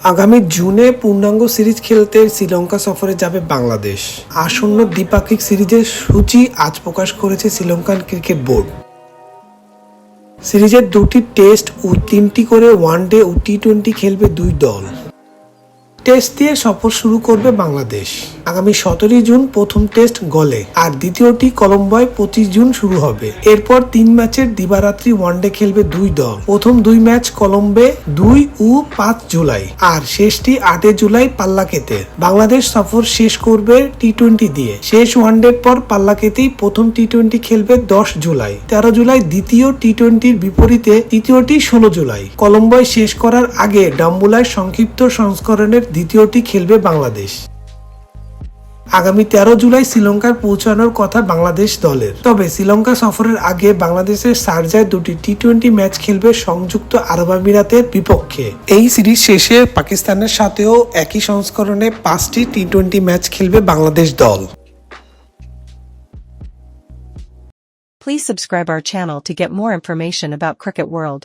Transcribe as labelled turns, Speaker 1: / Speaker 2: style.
Speaker 1: আগামী জুনে পূর্ণাঙ্গ সিরিজ খেলতে শ্রীলঙ্কা সফরে যাবে বাংলাদেশ। আসন্ন দ্বিপাক্ষিক সিরিজের সূচি আজ প্রকাশ করেছে শ্রীলঙ্কান ক্রিকেট বোর্ড। সিরিজের দুটি টেস্ট ও তিনটি করে ওয়ান ডে ও টি টোয়েন্টি খেলবে দুই দল। টেস্ট দিয়ে সফর শুরু করবে বাংলাদেশ। আগামী সতেরোই জুন প্রথম টেস্ট গলে, আর দ্বিতীয়টি কলম্বোয় পঁচিশ জুন শুরু হবে। এরপর তিন ম্যাচের দিবারাত্রি ওয়ানডে খেলবে দুই দল। প্রথম দুই ম্যাচ কলম্বে দুই ও পাঁচ জুলাই, আর শেষটি আটই জুলাই পাল্লাকেতে। বাংলাদেশ সফর শেষ করবে টি টোয়েন্টি দিয়ে। শেষ ওয়ানডের পর পাল্লাকেতেই প্রথম টি টোয়েন্টি খেলবে দশ জুলাই। তেরো জুলাই দ্বিতীয় টি টোয়েন্টির বিপরীতে, তৃতীয়টি ষোলো জুলাই। কলম্বোয় শেষ করার আগে ডাম্বুলায় সংক্ষিপ্ত সংস্করণের দ্বিতীয়টি খেলবে বাংলাদেশ। আগামী তেরো জুলাই শ্রীলঙ্কার পৌঁছানোর কথা বাংলাদেশ দলের। তবে শ্রীলঙ্কা সফরের আগে বাংলাদেশের সার্জায় দুটি টি টোয়েন্টি ম্যাচ খেলবে সংযুক্ত আরব আমিরাতের বিপক্ষে। এই সিরিজ শেষে পাকিস্তানের সাথেও একই সংস্করণে পাঁচটি টি টোয়েন্টি ম্যাচ খেলবে বাংলাদেশ দল।
Speaker 2: Please subscribe our channel to get more information about Cricket World.